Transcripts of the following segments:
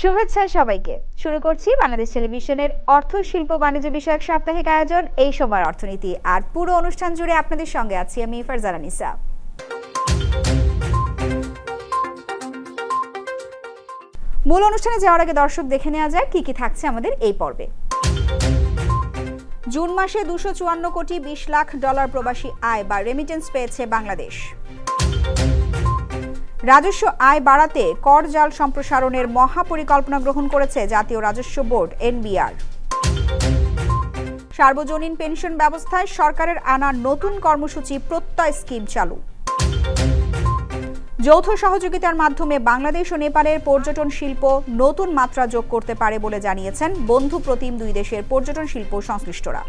শুভেচ্ছা সবাইকে। শুরু করছি বাংলাদেশ টেলিভিশনের অর্থ শিল্প বাণিজ্য বিষয়ক সাপ্তাহিক আয়োজন এই সময় অর্থনীতি আর পুরো অনুষ্ঠান জুড়ে আপনাদের সঙ্গে আছি আমি ফারজানা নিসা। মূল অনুষ্ঠানে যাওয়ার আগে দর্শক দেখে নেওয়া যায় কি কি থাকছে আমাদের এই পর্বে। জুন মাসে দুশো চুয়ান্ন কোটি বিশ লাখ ডলার প্রবাসী আয় বা রেমিটেন্স পেয়েছে বাংলাদেশ। রাজস্ব আয় বাড়াতে কর জাল সম্প্রসারণের মহাপরিকল্পনা গ্রহণ করেছে জাতীয় রাজস্ব বোর্ড, এনবিআর। সার্বজনীন পেনশন ব্যবস্থায় সরকারের আনা নতুন কর্মসূচি প্রত্যয় স্কিম চালু। যৌথ সহযোগিতার মাধ্যমে বাংলাদেশ ও নেপালের পর্যটন শিল্প নতুন মাত্রা যোগ করতে পারে বলে জানিয়েছেন বন্ধু প্রতিম দুই দেশের পর্যটন শিল্প সংশ্লিষ্টরা।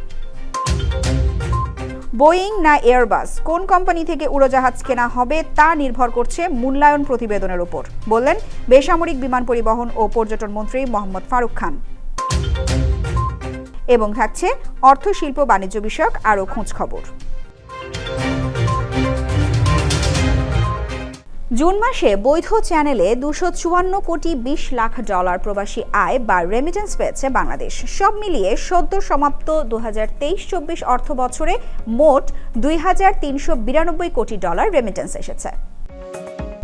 বোয়িং না এয়ারবাস? কোন কোম্পানি থেকে উড়োজাহাজ কেনা হবে তা নির্ভর করছে মূল্যায়ন প্রতিবেদনের উপর। বললেন, বেসামরিক বিমান পরিবহন ও পর্যটন মন্ত্রী মোহাম্মদ ফারুক খান। এবং থাকছে অর্থ শিল্প বাণিজ্য বিষয়ক আরও খোঁজ খবর জুন মাসে বৈধ চ্যানেলে দুশো চুয়ান্ন কোটি বিশ লাখ ডলার প্রবাসী আয় বা রেমিটেন্স পেয়েছে বাংলাদেশ। সব মিলিয়ে সদ্য সমাপ্ত দু হাজার তেইশ চব্বিশ অর্থ বছরে মোট দুই হাজার তিনশো বিরানব্বই কোটি ডলার রেমিটেন্স এসেছে।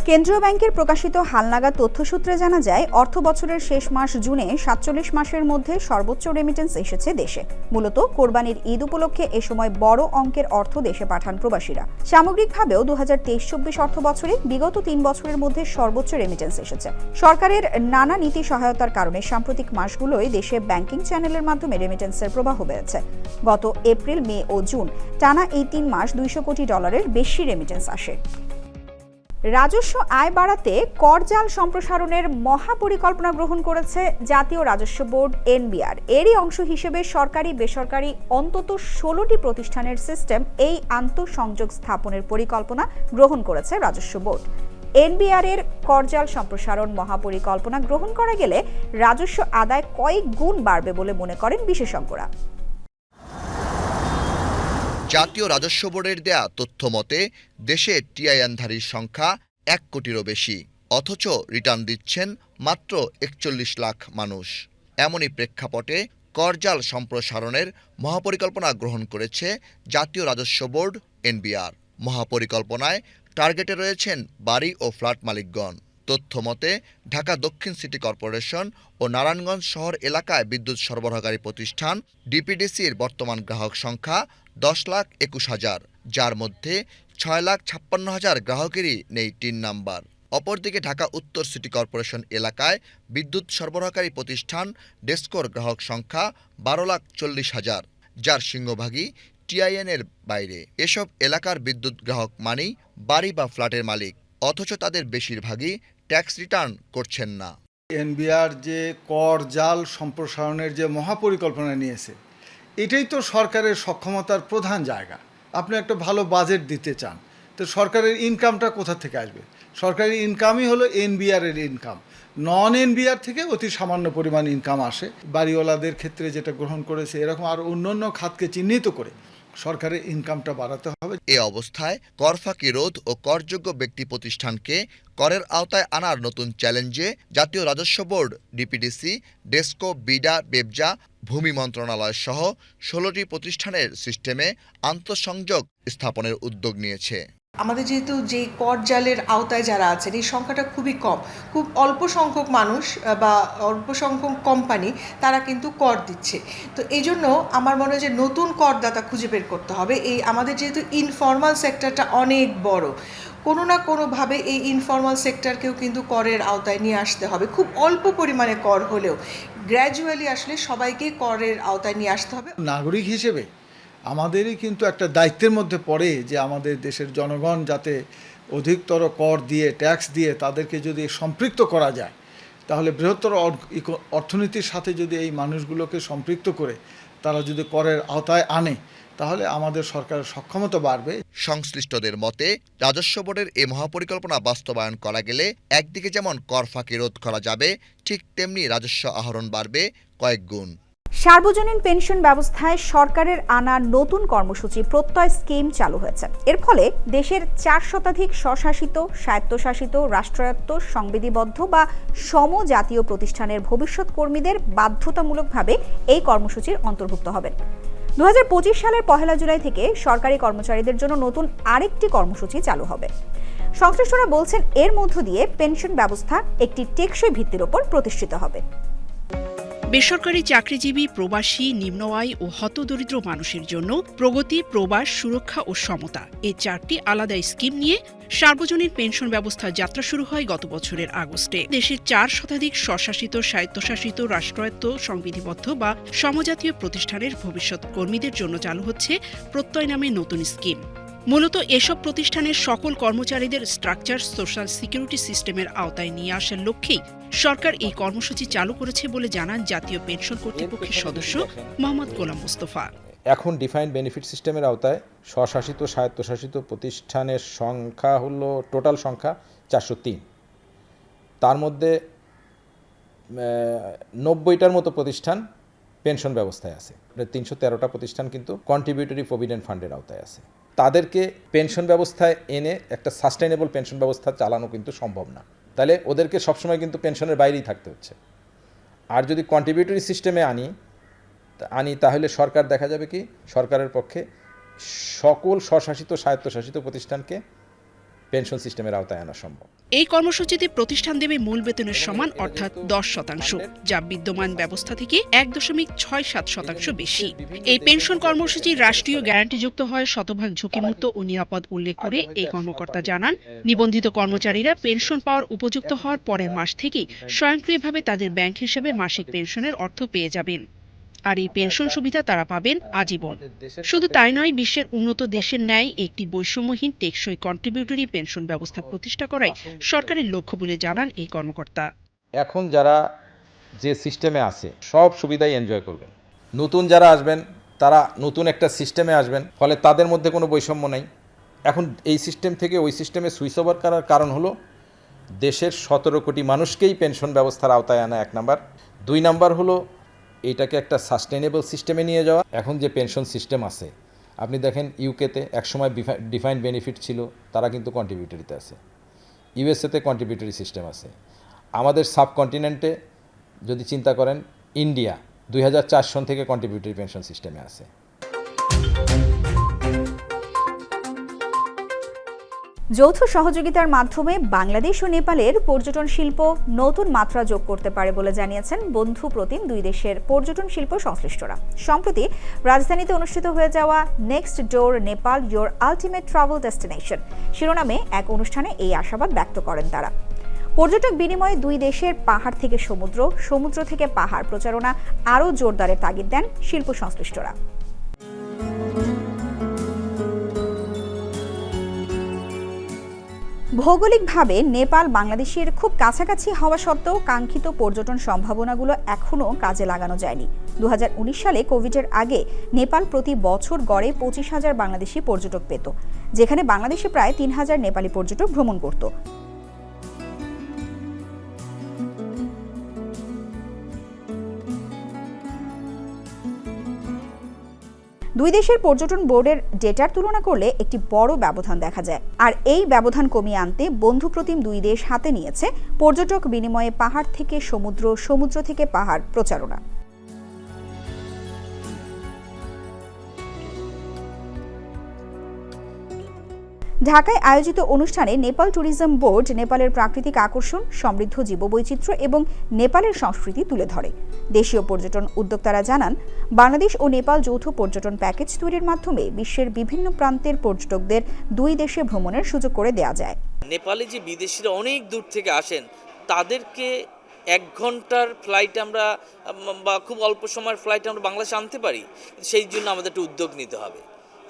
কেন্দ্রীয় ব্যাংকের প্রকাশিত হালনাগাদ তথ্যসূত্রে জানা যায়, অর্থ বছরের শেষ মাস জুনে সাতচল্লিশ মাসের মধ্যে সর্বোচ্চ রেমিটেন্স এসেছে দেশে। মূলত কোরবানির ঈদ উপলক্ষে এ সময় বড় অঙ্কের অর্থ দেশে পাঠান প্রবাসীরা। সামগ্রিকভাবেও দু হাজার তেইশ চব্বিশ অর্থ বছরে বিগত তিন বছরের মধ্যে সর্বোচ্চ রেমিটেন্স এসেছে। সরকারের নানা নীতি সহায়তার কারণে সাম্প্রতিক মাসগুলোয় দেশে ব্যাংকিং চ্যানেলের মাধ্যমে রেমিটেন্সের প্রবাহ বেড়েছে। গত এপ্রিল, মে ও জুন টানা এই তিন মাস দুইশো কোটি ডলারের বেশি রেমিটেন্স আসে। রাজস্ব আয় বাড়াতে করজাল সম্প্রসারণের মহাপরিকল্পনা গ্রহণ করেছে জাতীয় রাজস্ব বোর্ড এনবিআর। এরই অংশ হিসেবে সরকারি, বেসরকারি অন্তত ষোলোটি প্রতিষ্ঠানের সিস্টেম এই আন্তঃসংযোগ স্থাপনের পরিকল্পনা গ্রহণ করেছে রাজস্ব বোর্ড। এনবিআর এর করজাল সম্প্রসারণ মহাপরিকল্পনা গ্রহণ করা গেলে রাজস্ব আদায় কয়েক গুণ বাড়বে বলে মনে করেন বিশেষজ্ঞরা। জাতীয় রাজস্ব বোর্ডের দেয়া তথ্য মতে, দেশে টিআইএনধারীর সংখ্যা এক কোটিরও বেশি, অথচ রিটার্ন দিচ্ছেন মাত্র একচল্লিশ লাখ মানুষ। এমনই প্রেক্ষাপটে করজাল সম্প্রসারণের মহাপরিকল্পনা গ্রহণ করেছে জাতীয় রাজস্ব বোর্ড, এনবিআর। মহাপরিকল্পনায় টার্গেটে রয়েছেন বাড়ি ও ফ্ল্যাট মালিকগণ। তথ্য মতে, ঢাকা দক্ষিণ সিটি কর্পোরেশন ও নারায়ণগঞ্জ শহর এলাকায় বিদ্যুৎ সরবরাহকারী প্রতিষ্ঠান, ডিপিডিসির বর্তমান গ্রাহক সংখ্যা দশ লাখ একুশ হাজার, যার মধ্যে ছয় লাখ ছাপ্পান্ন হাজার গ্রাহকেরই নেই টিন নাম্বার। অপরদিকে ঢাকা উত্তর সিটি কর্পোরেশন এলাকায় বিদ্যুৎ সরবরাহকারী প্রতিষ্ঠান ডেস্কোর গ্রাহক সংখ্যা বারো লাখ চল্লিশ হাজার, যার সিংহভাগই টিআইএনের বাইরে। এসব এলাকার বিদ্যুৎ গ্রাহক মানেই বাড়ি বা ফ্ল্যাটের মালিক, অথচ তাদের বেশিরভাগই ট্যাক্স রিটার্ন করছেন না। এনবিআর যে কর জাল সম্প্রসারণের যে মহাপরিকল্পনা নিয়েছে এটাই তো সরকারের সক্ষমতার প্রধান জায়গা। আপনি একটা ভালো বাজেট দিতে চান, তো সরকারের ইনকামটা কোথা থেকে আসবে? সরকারের ইনকামই হলো এনবিআর এর ইনকাম নন এনবিআর থেকে অতি সামান্য পরিমাণ ইনকাম আসে। বাড়িওয়ালাদের ক্ষেত্রে যেটা গ্রহণ করেছে, এরকম আর অন্য অন্য খাতকে চিহ্নিত করে সরকারের ইনকামটা বাড়াতে হবে। এ অবস্থায় কর ফাঁকি রোধ ও করযোগ্য ব্যক্তি প্রতিষ্ঠানকে করের আওতায় আনার নতুন চ্যালেঞ্জে জাতীয় রাজস্ব board DPDC DESCO, BIDA, BEPZA, ভূমি মন্ত্রণালয় সহ ষোলোটি প্রতিষ্ঠানের সিস্টেমে আন্তঃসংযোগ স্থাপনের উদ্যোগ নিয়েছে। আমাদের যেহেতু যে কর জালের আওতায় যারা আছেন, এই সংখ্যাটা খুবই কম। খুব অল্প সংখ্যক মানুষ বা অল্প সংখ্যক কোম্পানি তারা কিন্তু কর দিচ্ছে। তো এই জন্য আমার মনে হয় যে নতুন করদাতা খুঁজে বের করতে হবে। এই আমাদের যেহেতু ইনফর্মাল সেক্টরটা অনেক বড়, কোনো না কোনোভাবে এই ইনফর্মাল সেক্টরকেও কিন্তু করের আওতায় নিয়ে আসতে হবে। খুব অল্প পরিমাণে কর হলেও গ্র্যাজুয়ালি আসলে সবাইকে করের আওতায় নিয়ে আসতে হবে। নাগরিক হিসেবে আমাদেরই কিন্তু একটা দায়িত্বের মধ্যে পড়ে যে আমাদের দেশের জনগণ যাতে অধিকতর কর দিয়ে ট্যাক্স দিয়ে তাদেরকে যদি সম্পৃক্ত করা যায়, তাহলে বৃহত্তর অর্থনীতির সাথে যদি এই মানুষগুলোকে সম্পৃক্ত করে, তারা যদি করের আওতায় আনে, তাহলে আমাদের সরকারের সক্ষমতা বাড়বে। সংশ্লিষ্টদের মতে, রাজস্ব বোর্ডের এ মহাপরিকল্পনা বাস্তবায়ন করা গেলে একদিকে যেমন কর ফাঁকি রোধ করা যাবে, ঠিক তেমনি রাজস্ব আহরণ বাড়বে কয়েক গুণ। সার্বজনীন পেনশন ব্যবস্থায় সরকারের আনা নতুন কর্মসূচি প্রত্যয় স্কিম চালু হয়েছে। এর ফলে দেশের চার শতাধিক স্বশাসিত, স্বায়ত্তশাসিত, রাষ্ট্রায়ত্ত, সংবিধিবদ্ধ বা সমজাতীয় প্রতিষ্ঠানের ভবিষ্যৎ কর্মীদের বাধ্যতামূলকভাবে এই কর্মসূচির অন্তর্ভুক্ত হবেন। দু হাজার পঁচিশ সালের পহেলা জুলাই থেকে সরকারি কর্মচারীদের জন্য নতুন আরেকটি কর্মসূচি চালু হবে। সংশ্লিষ্টরা বলছেন, এর মধ্য দিয়ে পেনশন ব্যবস্থা একটি টেকসই ভিত্তির ওপর প্রতিষ্ঠিত হবে। বেসরকারি চাকরিজীবী, প্রবাসী নিম্ন আয় ও হতদরিদ্র মানুষের জন্য প্রগতি, প্রবাস, সুরক্ষা ও সমতা এই চারটি আলাদা স্কিম নিয়ে সার্বজনীন পেনশন ব্যবস্থার যাত্রা শুরু হয় গত বছরের আগস্টে। দেশের চার শতাধিক স্বশাসিত, স্বায়ত্তশাসিত, রাষ্ট্রায়ত্ত, সংবিধিবদ্ধ বা সমজাতীয় প্রতিষ্ঠানের ভবিষ্যৎ কর্মীদের জন্য চালু হচ্ছে প্রত্যয় নামে নতুন স্কিম। মূলত এসব প্রতিষ্ঠানের সকল কর্মচারীদের স্ট্রাকচার সোশ্যাল সিকিউরিটি সিস্টেমের আওতায় নিয়ে আসার লক্ষ্যেই সরকার এই কর্মসূচি চালু করেছে বলে জানান জাতীয় পেনশন কর্তৃপক্ষের সদস্য মোহাম্মদ গোলাম মোস্তফা। এখন ডিফাইন্ড বেনিফিট সিস্টেমের আওতায় স্বশাসিত, স্বায়ত্তশাসিত প্রতিষ্ঠানের সংখ্যা হলো, টোটাল সংখ্যা চারশো তিন। তার মধ্যে নব্বইটার মতো প্রতিষ্ঠান পেনশন ব্যবস্থায় আছে। তিনশো তেরোটা প্রতিষ্ঠান কিন্তু কন্ট্রিবিউটরি প্রভিডেন্ট ফান্ডের আওতায় আছে। তাদেরকে পেনশন ব্যবস্থায় এনে একটা সাস্টেনেবল পেনশন ব্যবস্থা চালানো কিন্তু সম্ভব না। তাহলে ওদেরকে সবসময় কিন্তু পেনশনের বাইরেই থাকতে হচ্ছে। আর যদি কন্ট্রিবিউটরি সিস্টেমে আনি আনি, তাহলে সরকার দেখা যাবে কি? সরকারের পক্ষে সকল স্বশাসিত, স্বায়ত্তশাসিত প্রতিষ্ঠানকে পেনশন সিস্টেমের আওতায় আনা সম্ভব। এই কর্মসূচিতে প্রতিষ্ঠান দেবে মূল বেতনের সমান, অর্থাৎ দশ শতাংশ, যা বিদ্যমান ব্যবস্থা থেকে এক দশমিক ছয় সাত শতাংশ বেশি। এই পেনশন কর্মসূচি রাষ্ট্রীয় গ্যারান্টিযুক্ত হয়, শতভাগ ঝুঁকিমুক্ত ও নিরাপদ উল্লেখ করে এই কর্মকর্তা জানান। নিবন্ধিত কর্মচারীরা পেনশন পাওয়ার উপযুক্ত হওয়ার পরের মাস থেকেই স্বয়ংক্রিয়ভাবে তাদের ব্যাংক হিসেবে মাসিক পেনশনের অর্থ পেয়ে যাবেন। আর এই পেনশন সুবিধা তারা পাবেন আজীবন। শুধু তাই নয় বিশ্বের উন্নত দেশের ন্যায় একটি বৈষম্যহীন টেকসই কন্ট্রিবিউটরি পেনশন ব্যবস্থা প্রতিষ্ঠা করাই সরকারের লক্ষ্য বলে জানান এই কর্মকর্তা। এখন যারা যে সিস্টেমে আছে সব সুবিধাই এনজয় করবেন। নতুন যারা আসবেন তারা নতুন একটা সিস্টেমে আসবেন ফলে তাদের মধ্যে কোনো বৈষম্য নেই। এখন এই সিস্টেম থেকে ওই সিস্টেমে সুইচ ওভার করার কারণ হলো দেশের সতেরো কোটি মানুষকেই পেনশন ব্যবস্থার আওতায় আনা এক নাম্বার দুই নাম্বার হলো এইটাকে একটা সাস্টেনেবল সিস্টেমে নিয়ে যাওয়া। এখন যে পেনশন সিস্টেম আছে, আপনি দেখেন ইউকেতে একসময় ডিফাইন্ড বেনিফিট ছিল, তারা কিন্তু কন্ট্রিবিউটরিতে আছে। ইউএসএতে কন্ট্রিবিউটরি সিস্টেম আছে। আমাদের সাবকন্টিনেন্টে যদি চিন্তা করেন ইন্ডিয়া দুই হাজার চার সন থেকে কন্ট্রিবিউটরি পেনশন সিস্টেমে আছে। যৌথ সহযোগিতার মাধ্যমে বাংলাদেশ ও নেপালের পর্যটন শিল্প নতুন মাত্রা যোগ করতে পারে বলে জানিয়েছেন বন্ধু প্রতিম দুই দেশের পর্যটন শিল্প সংশ্লিষ্টরা। সম্প্রতি রাজধানীতে অনুষ্ঠিত হয়ে যাওয়া next door Nepal your ultimate travel destination শিরোনামে এক অনুষ্ঠানে এই আশাবাদ ব্যক্ত করেন তারা। পর্যটক বিনিময়ে দুই দেশের পাহাড় থেকে সমুদ্র সমুদ্র থেকে পাহাড় প্রচারণা আরও জোরদারের তাগিদ দেন শিল্প সংশ্লিষ্টরা। ভৌগোলিকভাবে নেপাল বাংলাদেশের খুব কাছাকাছি হওয়া সত্ত্বেও কাঙ্ক্ষিত পর্যটন সম্ভাবনাগুলো এখনও কাজে লাগানো যায়নি। দু হাজার উনিশ সালে কোভিডের আগে নেপাল প্রতি বছর গড়ে পঁচিশ হাজার বাংলাদেশি পর্যটক পেত, যেখানে বাংলাদেশে প্রায় তিন হাজার নেপালি পর্যটক ভ্রমণ করত। দুই দেশের পর্যটন বোর্ডের ডেটার তুলনা করলে একটি বড় ব্যবধান দেখা যায়। আর এই ব্যবধান কমিয়ে আনতে বন্ধু প্রতিম দুই দেশ হাতে নিয়েছে পর্যটক বিনিময়ে পাহাড় থেকে সমুদ্র সমুদ্র থেকে পাহাড় প্রচারণা। ঢাকায় আয়োজিত অনুষ্ঠানে নেপাল ট্যুরিজম বোর্ড নেপালের প্রাকৃতিক আকর্ষণ, সমৃদ্ধ জীববৈচিত্র্য এবং নেপালের সংস্কৃতি তুলে ধরে। দেশীয় পর্যটন উদ্যোক্তারা জানান, বাংলাদেশ ও নেপাল যৌথ পর্যটন প্যাকেজ তৈরির মাধ্যমে বিশ্বের বিভিন্ন প্রান্তের পর্যটকদের দুই দেশে ভ্রমণের সুযোগ করে দেওয়া যায়। নেপালে যে বিদেশিরা অনেক দূর থেকে আসেন, তাদেরকে এক ঘণ্টার ফ্লাইট আমরা, বা খুব অল্প সময়ের ফ্লাইট আমরা বাংলাদেশে আনতে পারি। সেই জন্য আমাদের একটা উদ্যোগ নিতে হবে।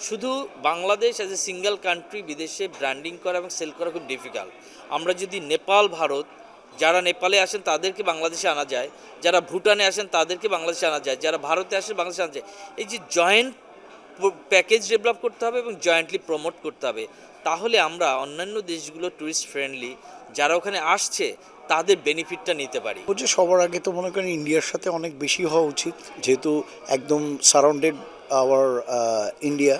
শুধু Bangladesh as a single country বিদেশে ব্র্যান্ডিং করা এবং সেল করা খুব ডিফিকাল্ট আমরা যদি নেপাল, ভারত, যারা নেপালে আসেন তাদেরকে বাংলাদেশে আনা যায়, যারা ভুটানে আসেন তাদেরকে বাংলাদেশে আনা যায়, যারা ভারতে আসেন বাংলাদেশে আনা যায়। এই যে জয়েন্ট প্যাকেজ ডেভেলপ করতে হবে এবং জয়েন্টলি প্রমোট করতে হবে। তাহলে আমরা অন্যান্য দেশগুলো ট্যুরিস্ট ফ্রেন্ডলি যারা ওখানে আসছে, তাদের বেনিফিটটা নিতে পারি। হচ্ছে সবার আগে তো মনে করেন ইন্ডিয়ার সাথে অনেক বেশি হওয়া উচিত, যেহেতু একদম সারাউন্ডেড আওয়ার ইন্ডিয়া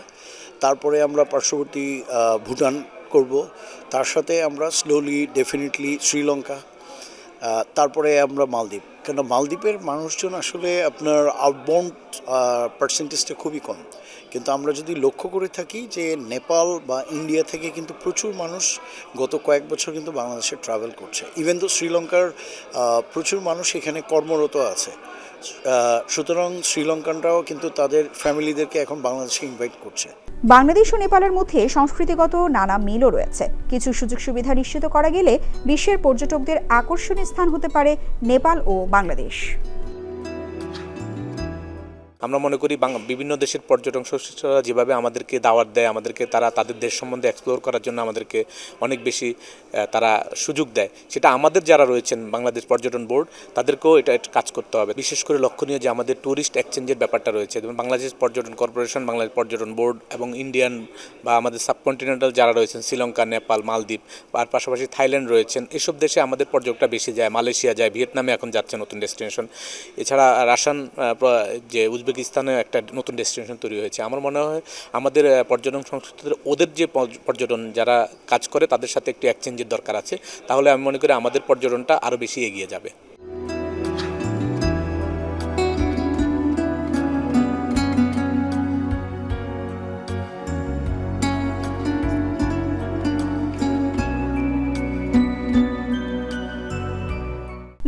তারপরে আমরা পার্শ্ববর্তী ভুটান করব, তার সাথে আমরা স্লোলি ডেফিনেটলি শ্রীলঙ্কা তারপরে আমরা মালদ্বীপ কেন মালদ্বীপের মানুষজন আসলে আপনার আউটবাউন্ড পার্সেন্টেজটা খুবই কম, কিন্তু আমরা যদি লক্ষ্য করে থাকি যে নেপাল বা ইন্ডিয়া থেকে কিন্তু প্রচুর মানুষ গত কয়েক বছর কিন্তু বাংলাদেশে ট্রাভেল করছে ইভেন তো শ্রীলঙ্কার প্রচুর মানুষ এখানে কর্মরত আছে সুতরাং শ্রীলঙ্কানরাও কিন্তু তাদের ফ্যামিলিদেরকে এখন বাংলাদেশে ইনভাইট করছে। বাংলাদেশ ও নেপালের মধ্যে সংস্কৃতিগত নানা মিলও রয়েছে। কিছু সুযোগ সুবিধা নিশ্চিত করা গেলে বিশ্বের পর্যটকদের আকর্ষণীয় স্থান হতে পারে নেপাল ও বাংলাদেশ। আমরা মনে করি বিভিন্ন দেশের পর্যটন সংশ্লিষ্টরা যেভাবে আমাদেরকে দাওয়াত দেয়, আমাদেরকে তারা তাদের দেশ সম্বন্ধে এক্সপ্লোর করার জন্য আমাদেরকে অনেক বেশি তারা সুযোগ দেয়। সেটা আমাদের যারা রয়েছেন বাংলাদেশ পর্যটন বোর্ড, তাদেরকেও এটা কাজ করতে হবে। বিশেষ করে লক্ষণীয় যে আমাদের ট্যুরিস্ট এক্সচেঞ্জের ব্যাপারটা রয়েছে, যেমন বাংলাদেশ পর্যটন কর্পোরেশন, বাংলাদেশ পর্যটন বোর্ড এবং ইন্ডিয়ান বা আমাদের সাবকন্টিনেন্টাল যারা রয়েছেন, শ্রীলঙ্কা, নেপাল, মালদ্বীপ, আর পাশাপাশি থাইল্যান্ড রয়েছেন, এসব দেশে আমাদের পর্যটকটা বেশি যায়, মালয়েশিয়া যায়, ভিয়েতনামে এখন যাচ্ছে নতুন ডেস্টিনেশন এছাড়া রাশিয়ান যে যে উজবেকিস্তানে একটা নতুন ডেস্টিনেশন তৈরি হয়েছে। আমার মনে হয় আমাদের পর্যটন সংস্কৃতির ওদের যে পর্যটন যারা কাজ করে তাদের সাথে একটু এক্সচেঞ্জের দরকার আছে। তাহলে আমি মনে করি আমাদের পর্যটনটা আরও বেশি এগিয়ে যাবে।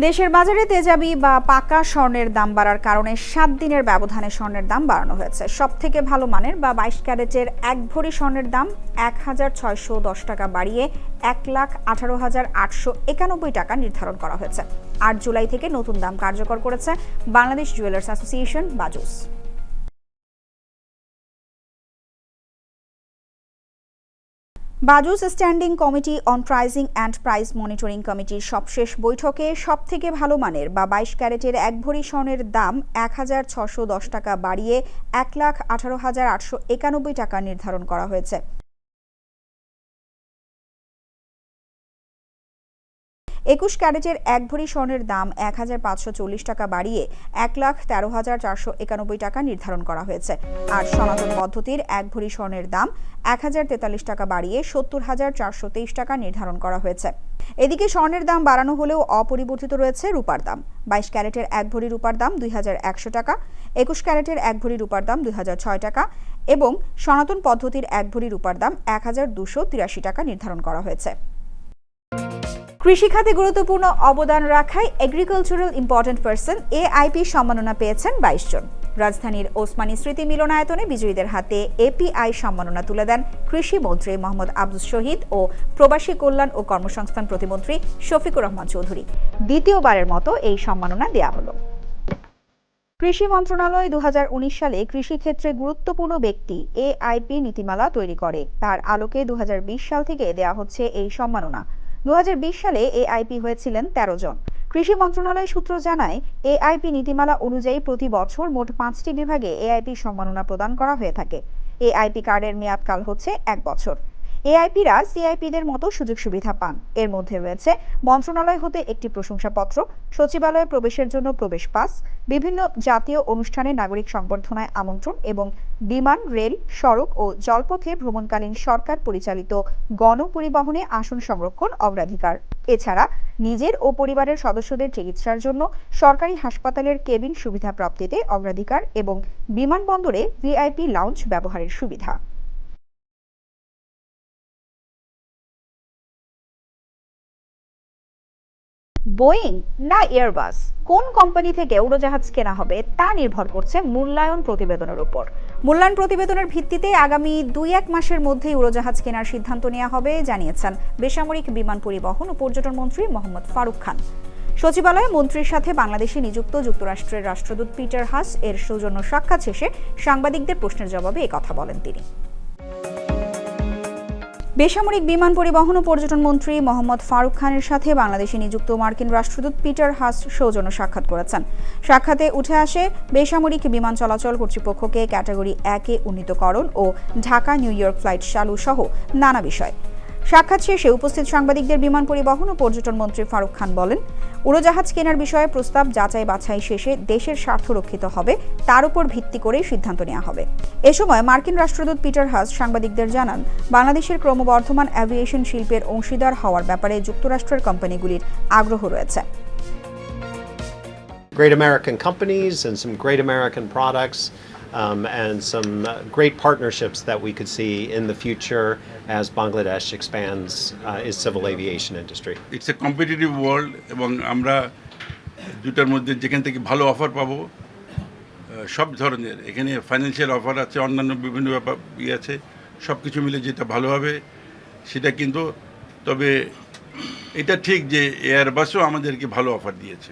দেশের বাজারে তেজাবি বা পাকা স্বর্ণের দাম বাড়ার কারণে সাত দিনের ব্যবধানে স্বর্ণের দাম বাড়ানো হয়েছে। সব থেকে ভালো মানের বা বাইশ ক্যারেটের এক ভরি স্বর্ণের দাম এক হাজার ছয়শো দশ টাকা বাড়িয়ে এক লাখ আঠারো হাজার আটশো একানব্বই টাকা নির্ধারণ করা হয়েছে। আট জুলাই থেকে নতুন দাম কার্যকর করেছে Bangladesh jewellers association BAJUS BAJUS standing committee on pricing and price monitoring কমিটির সবশেষ বৈঠকে সবথেকে ভালো মানের বা বাইশ ক্যারেটের এক ভরি স্বর্ণের দাম এক হাজার ছশো দশ টাকা বাড়িয়ে এক লাখ আঠারো হাজার আটশো একানব্বই টাকা নির্ধারণ করা হয়েছে। একুশ ক্যারেটের এক ভরি স্বর্ণের দাম এক হাজার পাঁচশো চল্লিশ টাকা বাড়িয়ে এক লাখ তেরো হাজার চারশো একানব্বই টাকা নির্ধারণ করা হয়েছে। আর সনাতন পদ্ধতির এক ভরি স্বর্ণের দাম এক হাজার তেতাল্লিশ টাকা বাড়িয়ে সত্তর হাজার চারশো তেইশ টাকা নির্ধারণ করা হয়েছে। এদিকে স্বর্ণের দাম বাড়ানো হলেও অপরিবর্তিত রয়েছে রূপার দাম। বাইশ ক্যারেটের এক ভরি রূপার দাম দুই হাজার একশো টাকা, একুশ ক্যারেটের এক ভরি রূপার দাম দুই হাজার ছয় টাকা এবং সনাতন পদ্ধতির এক ভরি রূপার দাম এক হাজার দুশো তিরাশি টাকা নির্ধারণ করা হয়েছে। কৃষিখাতে গুরুত্বপূর্ণ অবদান রাখায় এগ্রিকালচারাল ইম্পর্টেন্ট পার্সন এআইপি সম্মাননা পেয়েছেন বাইশ জন। রাজধানীর ওসমানী স্মৃতি মিলনায়তনে বিজয়ীদের হাতে এপিআই সম্মাননা তুলে দেন কৃষি মন্ত্রী মোহাম্মদ আব্দুল শহীদ ও প্রবাসী কল্যাণ ও কর্মসংস্থান প্রতিমন্ত্রী শফিকুর রহমান চৌধুরী। দ্বিতীয়বারের মতো এই সম্মাননা দেয়া হলো। কৃষি মন্ত্রণালয় দু হাজার উনিশ সালে কৃষিক্ষেত্রে গুরুত্বপূর্ণ ব্যক্তি এআইপি নীতিমালা তৈরি করে। তার আলোকে দু হাজার বিশ সাল থেকে দেয়া হচ্ছে এই সম্মাননা। দু সালে এআইপি হয়েছিলেন তেরো জন। কৃষি মন্ত্রণালয় সূত্র জানায়, এআইপি নীতিমালা অনুযায়ী প্রতি বছর মোট পাঁচটি বিভাগে এআইপি সম্মাননা প্রদান করা হয়ে থাকে। এআইপি কার্ডের মেয়াদকাল হচ্ছে এক বছর। এআইপিরা সিআইপিদের মতো সুযোগ সুবিধা পান। এর মধ্যে রয়েছে মন্ত্রণালয় হতে একটি প্রশংসাপত্র, সচিবালয়ে প্রবেশের জন্য প্রবেশ পাস, বিভিন্ন জাতীয় অনুষ্ঠানে নাগরিক সংবর্ধনায় আমন্ত্রণ এবং বিমান, রেল, সড়ক ও জলপথে ভ্রমণকালীন সরকার পরিচালিত গণপরিবহনে আসন সংরক্ষণ অগ্রাধিকার। এছাড়া নিজের ও পরিবারের সদস্যদের চিকিৎসার জন্য সরকারি হাসপাতালের কেবিন সুবিধা প্রাপ্তিতে অগ্রাধিকার এবং বিমানবন্দরে ভিআইপি লাউঞ্জ ব্যবহারের সুবিধা। বোয়িং না এয়ারবাস? কোন কোম্পানি থেকে উড়োজাহাজ কেনা হবে তা নির্ভর করছে মূল্যায়ন প্রতিবেদনের উপর। মূল্যায়ন প্রতিবেদনের ভিত্তিতে আগামী দুই এক মাসের মধ্যেই উড়োজাহাজ কেনার সিদ্ধান্ত নেওয়া হবে, জানিয়েছেন বেসামরিক বিমান পরিবহন ও পর্যটন মন্ত্রী মোহাম্মদ ফারুক খান। সচিবালয়ে মন্ত্রীর সাথে বাংলাদেশে নিযুক্ত যুক্তরাষ্ট্রের রাষ্ট্রদূত পিটার হাস এর সৌজন্য সাক্ষাৎ শেষে সাংবাদিকদের প্রশ্নের জবাবে কথা বলেন তিনি। বেসামরিক বিমান পরিবহন ও পর্যটন মন্ত্রী মোহাম্মদ ফারুক খানের সাথে বাংলাদেশে নিযুক্ত মার্কিন রাষ্ট্রদূত পিটার হাস সৌজন্য সাক্ষাৎ করেছেন। সাক্ষাতে উঠে আসে, বেসামরিক বিমান চলাচল কর্তৃপক্ষকে ক্যাটাগরি একে উন্নীতকরণ ও ঢাকা নিউ ইয়র্ক ফ্লাইট চালু সহ নানা বিষয়। সাক্ষাৎ শেষে উপস্থিত সাংবাদিকদের বিমান পরিবহন ও পর্যটন মন্ত্রী ফারুক খান বলেন, উড়োজাহাজ কেনার বিষয়ে প্রস্তাব যাচাই বাছাই শেষে দেশের স্বার্থ রক্ষিত হবে, তার উপর ভিত্তি করেই সিদ্ধান্ত নেওয়া হবে। এ সময় মার্কিন রাষ্ট্রদূত পিটার হাস সাংবাদিকদের জানান, বাংলাদেশের ক্রমবর্ধমান অ্যাভিয়েশন শিল্পের অংশীদার হওয়ার ব্যাপারে যুক্তরাষ্ট্রের কোম্পানিগুলির আগ্রহ রয়েছে। Great American companies and some great American products um, and some uh, great partnerships that we could see in the future as Bangladesh expands uh, its civil aviation industry. It's a competitive world এবং আমরা দুটার মধ্যে যেখান থেকে ভালো offer পাবো আহ, সব ধরনের এখানে ফাইন্যান্সিয়াল অফার আছে অন্যান্য বিভিন্ন ব্যাপার ইয়ে আছে সব কিছু মিলে যেটা ভালো হবে সেটা কিন্তু তবে এটা ঠিক যে এয়ারবাসও আমাদেরকে ভালো অফার দিয়েছে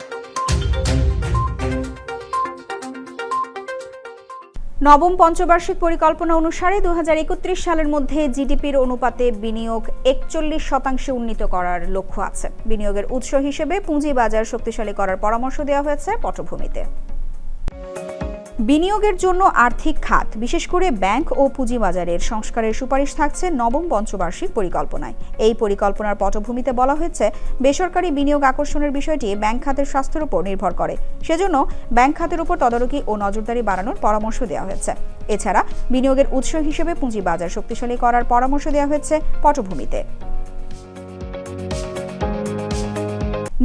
নবম পঞ্চবার্ষিক পরিকল্পনা অনুসারে দু হাজার একত্রিশ সালের মধ্যে জিডিপির অনুপাতে বিনিয়োগ একচল্লিশ শতাংশে উন্নীত করার লক্ষ্য আছে। বিনিয়োগের উৎস হিসেবে পুঁজি বাজার শক্তিশালী করার পরামর্শ দেওয়া হয়েছে পটভূমিতে। বিনিয়োগের জন্য আর্থিক খাত, বিশেষ করে ব্যাংক ও পুঁজিবাজারের সংস্কারের সুপারিশ থাকছে নবম পঞ্চবার্ষিক পরিকল্পনায়। এই পরিকল্পনার পটভূমিতে বলা হয়েছে, বেসরকারি বিনিয়োগ আকর্ষণের বিষয়টি ব্যাংক খাতের স্বাস্থ্যের উপর নির্ভর করে। সেজন্য ব্যাংক খাতের উপর তদারকি ও নজরদারি বাড়ানোর পরামর্শ দেওয়া হয়েছে। এছাড়া বিনিয়োগের উৎস হিসেবে পুঁজিবাজার শক্তিশালী করার পরামর্শ দেওয়া হয়েছে পটভূমিতে।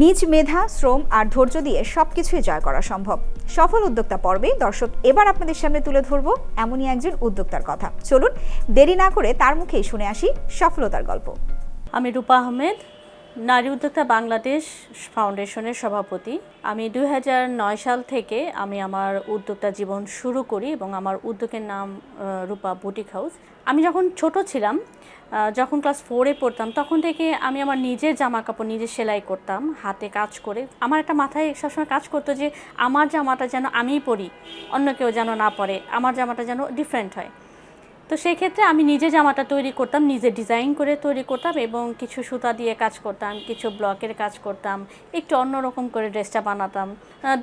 নিজ মেধা, শ্রম আর ধৈর্য দিয়ে সবকিছুই জয় করা সম্ভব। সফল উদ্যোক্তা পর্বে দর্শক এবার আপনাদের সামনে তুলে ধরবো এমনই একজন উদ্যোক্তার কথা। চলুন, দেরি না করে তার মুখেই শুনে আসি সফলতার গল্প। আমি রূপা আহমেদ, নারী উদ্যোক্তা বাংলাদেশ ফাউন্ডেশনের সভাপতি। আমি দু হাজার নয় সাল থেকে আমি আমার উদ্যোক্তা জীবন শুরু করি এবং আমার উদ্যোগের নাম রূপা বুটিক হাউস। আমি যখন ছোট ছিলাম যখন ক্লাস ফোরে পড়তাম, তখন থেকে আমি আমার নিজের জামা কাপড় নিজে সেলাই করতাম, হাতে কাজ করে। আমার একটা মাথায় সবসময় কাজ করতো যে, আমার জামাটা যেন আমিই পরি, অন্য কেউ যেন না পরে, আমার জামাটা যেন ডিফারেন্ট হয়। তো সেই ক্ষেত্রে আমি নিজে জামাটা তৈরি করতাম, নিজে ডিজাইন করে তৈরি করতাম এবং কিছু সুতা দিয়ে কাজ করতাম, কিছু ব্লকের কাজ করতাম, একটু অন্যরকম করে ড্রেসটা বানাতাম।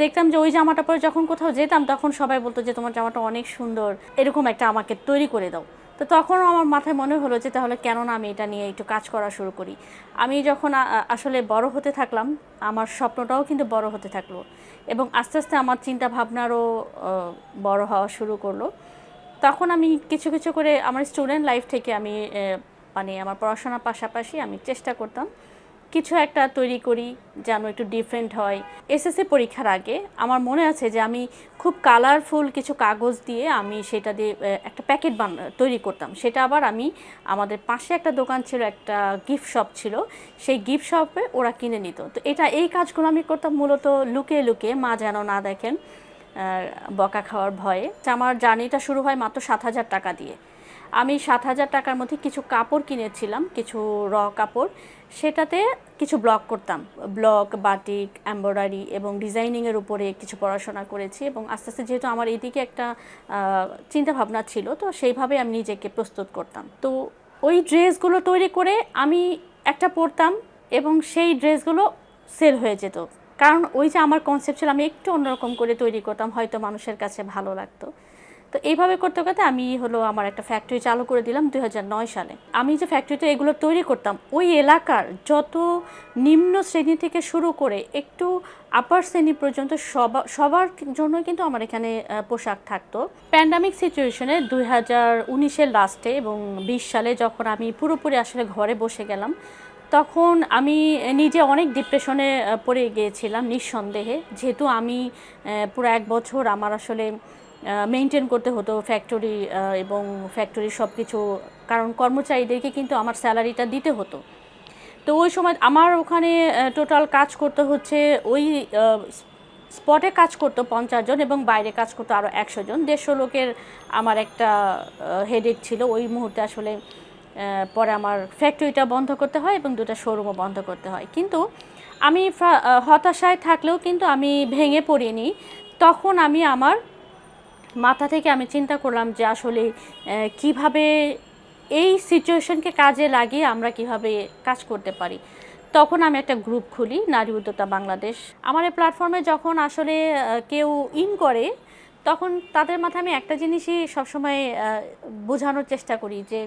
দেখতাম যে, ওই জামাটা পরে যখন কোথাও যেতাম, তখন সবাই বলতো যে, তোমার জামাটা অনেক সুন্দর, এরকম একটা আমাকে তৈরি করে দাও। তো তখন আমার মাথায় মনে হলো যে তাহলে কেন না আমি এটা নিয়ে একটু কাজ করা শুরু করি। আমি যখন আসলে বড় হতে থাকলাম, আমার স্বপ্নটাও কিন্তু বড় হতে থাকল এবং আস্তে আস্তে আমার চিন্তা ভাবনারও বড় হওয়া শুরু করল। তখন আমি কিছু কিছু করে আমার স্টুডেন্ট লাইফ থেকে আমি মানে আমার পড়াশোনার পাশাপাশি আমি চেষ্টা করতাম কিছু একটা তৈরি করি যেন একটু ডিফারেন্ট হয়। এসএসসি পরীক্ষার আগে আমার মনে আছে যে আমি খুব কালারফুল কিছু কাগজ দিয়ে আমি সেটা দিয়ে একটা প্যাকেট বান, তৈরি করতাম। সেটা আবার আমি আমাদের পাশে একটা দোকান ছিল, একটা গিফট শপ ছিল। সেই গিফট শপে ওরা কিনে নিত। তো এটা, এই কাজগুলো আমি করতাম মূলত লুকিয়ে লুকিয়ে, মা যেন না দেখেন বকা খাওয়ার ভয়ে। আমার জার্নিটা শুরু হয় মাত্র সাত হাজার টাকা দিয়ে। আমি সাত হাজার টাকার মধ্যে কিছু কাপড় কিনেছিলাম, কিছু র কাপড়। সেটাতে কিছু ব্লগ করতাম। ব্লগ, বাটিক, এমব্রয়ডারি এবং ডিজাইনিংয়ের উপরে কিছু পড়াশোনা করেছি এবং আস্তে আস্তে যেহেতু আমার এদিকে একটা চিন্তা ভাবনা ছিল, তো সেইভাবে আমি নিজেকে প্রস্তুত করতাম। তো ওই ড্রেসগুলো তৈরি করে আমি একটা পরতাম এবং সেই ড্রেসগুলো সেল হয়ে যেত। কারণ ওই যে আমার কনসেপ্ট ছিল, আমি একটু অন্যরকম করে তৈরি করতাম, হয়তো মানুষের কাছে ভালো লাগতো। তো এইভাবে করতে করতে আমি হলো আমার একটা ফ্যাক্টরি চালু করে দিলাম দু হাজার নয় সালে। আমি যে ফ্যাক্টরিতে এগুলো তৈরি করতাম, ওই এলাকার যত নিম্ন শ্রেণি থেকে শুরু করে একটু আপার শ্রেণি পর্যন্ত সবার সবার জন্য কিন্তু আমার এখানে পোশাক থাকতো। প্যান্ডামিক সিচুয়েশনে দুই হাজার উনিশের লাস্টে এবং বিশ সালে যখন আমি পুরোপুরি আসলে ঘরে বসে গেলাম, তখন আমি নিজে অনেক ডিপ্রেশনে পড়ে গিয়েছিলাম নিঃসন্দেহে। যেহেতু আমি পুরো এক বছর আমার আসলে মেনটেন করতে হতো ফ্যাক্টরি এবং ফ্যাক্টরির সব কিছু কারণ কর্মচারীদেরকে কিন্তু আমার স্যালারিটা দিতে হতো। তো ওই সময় আমার ওখানে টোটাল কাজ করতে হচ্ছে ওই স্পটে কাজ করতো পঞ্চাশ জন এবং বাইরে কাজ করতো আরও একশো জন। দেড়শো লোকের আমার একটা হেডেক ছিল। ওই মুহূর্তে আসলে পরে আমার ফ্যাক্টরিটা বন্ধ করতে হয় এবং দুটা শোরুমও বন্ধ করতে হয়। কিন্তু আমি হতাশায় থাকলেও কিন্তু আমি ভেঙে পড়িনি। তখন আমি আমার মাথা থেকে আমি চিন্তা করলাম যে আসলে কীভাবে এই সিচুয়েশনকে কাজে লাগিয়ে আমরা কীভাবে কাজ করতে পারি। তখন আমি একটা গ্রুপ খুলি, নারী উদ্যোক্তা বাংলাদেশ। আমার এই প্ল্যাটফর্মে যখন আসলে কেউ ইন করে, তখন তাদের মাথায় আমি একটা জিনিসই সবসময় বোঝানোর চেষ্টা করি যে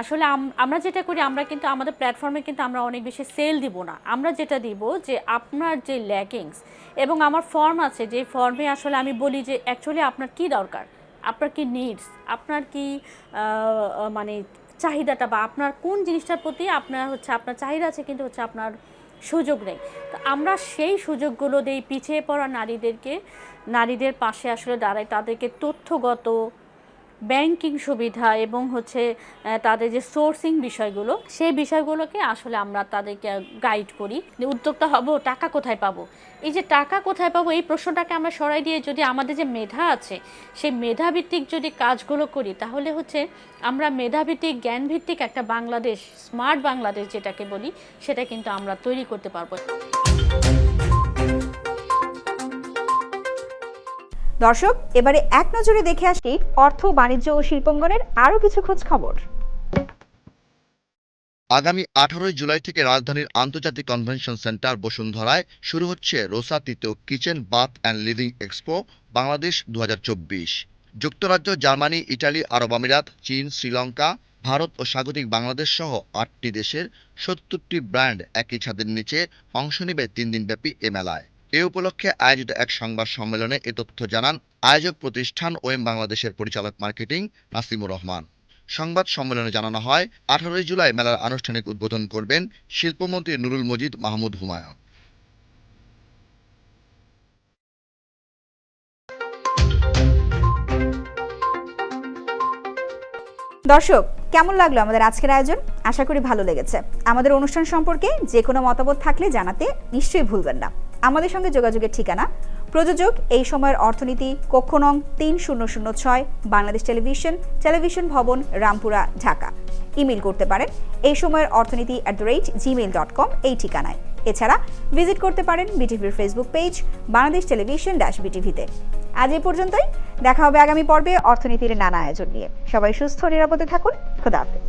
আসলে আমরা যেটা করি, আমরা কিন্তু আমাদের প্ল্যাটফর্মে কিন্তু আমরা অনেক বেশি সেল দিব না। আমরা যেটা দিব যে আপনার যে ল্যাকিংস এবং আমার ফর্ম আছে, যে ফর্মে আসলে আমি বলি যে অ্যাকচুয়ালি আপনার কি দরকার? আপনার কি নিডস আপনার কি মানে চাহিদাটা বা আপনার কোন জিনিসটার প্রতি আপনার হচ্ছে, আপনার চাহিদা আছে কিন্তু হচ্ছে আপনার সুযোগ নেই। তো আমরা সেই সুযোগগুলো দিই পিছিয়ে পড়া নারীদেরকে। নারীদের পাশে আসলে দাঁড়াই, তাদেরকে তথ্যগত ব্যাংকিং সুবিধা এবং হচ্ছে তাদের যে সোর্সিং বিষয়গুলো, সেই বিষয়গুলোকে আসলে আমরা তাদেরকে গাইড করি উদ্যোক্তা হব, টাকা কোথায় পাবো? এই যে টাকা কোথায় পাবো, এই প্রশ্নটাকে আমরা সরাই দিয়ে যদি আমাদের যে মেধা আছে, সেই মেধাভিত্তিক যদি কাজগুলো করি, তাহলে হচ্ছে আমরা মেধাভিত্তিক, জ্ঞানভিত্তিক একটা বাংলাদেশ, স্মার্ট বাংলাদেশ যেটাকে বলি, সেটা কিন্তু আমরা তৈরি করতে পারব। দর্শক, এবারে এক নজরে দেখে আসি অর্থ, বাণিজ্য ও শিল্পাঙ্গনের আরও কিছু খোঁজ খবর আগামী আঠারোই জুলাই থেকে রাজধানীর আন্তর্জাতিক কনভেনশন সেন্টার বসুন্ধরায় শুরু হচ্ছে রোসা তৃতীয় kitchen, bath and living expo, Bangladesh দু হাজার চব্বিশ। যুক্তরাজ্য, জার্মানি, ইটালি, আরব আমিরাত, চীন, শ্রীলঙ্কা, ভারত ও স্বাগতিক বাংলাদেশ সহ আটটি দেশের সত্তরটি ব্র্যান্ড একই ছাদের নিচে অংশ নেবে তিন দিনব্যাপী এ মেলায়। এ উপলক্ষে আয়োজিত এক সংবাদ সম্মেলনে এ তথ্য জানান আয়োজক প্রতিষ্ঠান ওয়েম বাংলাদেশের পরিচালক মার্কেটিং নাসিমুর রহমান। সংবাদ সম্মেলনে জানানো হয়, আঠারোই জুলাই মেলার আনুষ্ঠানিক উদ্বোধন করবেন শিল্পমন্ত্রী নুরুল মজিদ মাহমুদ হুমায়ুন। দর্শক, কেমন লাগল আমাদের আজকের আয়োজন? আশা করি ভালো লেগেছে। আমাদের অনুষ্ঠান সম্পর্কে যে কোনো মতামত থাকলে জানাতে নিশ্চয়ই ভুলবেন না। আমাদের সঙ্গে যোগাযোগের ঠিকানা। প্রযোজক, এই সময়ের অর্থনীতি, কক্ষ নং তিন শূন্য শূন্য ছয়, বাংলাদেশ টেলিভিশন টেলিভিশন ভবন, রামপুরা, ঢাকা। ইমেল করতে পারেন এই সময়ের অর্থনীতি at the rate Gmail dot com এই ঠিকানায়। এছাড়া ভিজিট করতে পারেন বিটিভির Facebook page Bangladesh television dash বিটিভিতে। আজ এই পর্যন্তই। দেখা হবে আগামী পর্বে অর্থনীতির নানা আয়োজন নিয়ে। সবাই সুস্থ, নিরাপদে থাকুন। খোদা হাফেজ।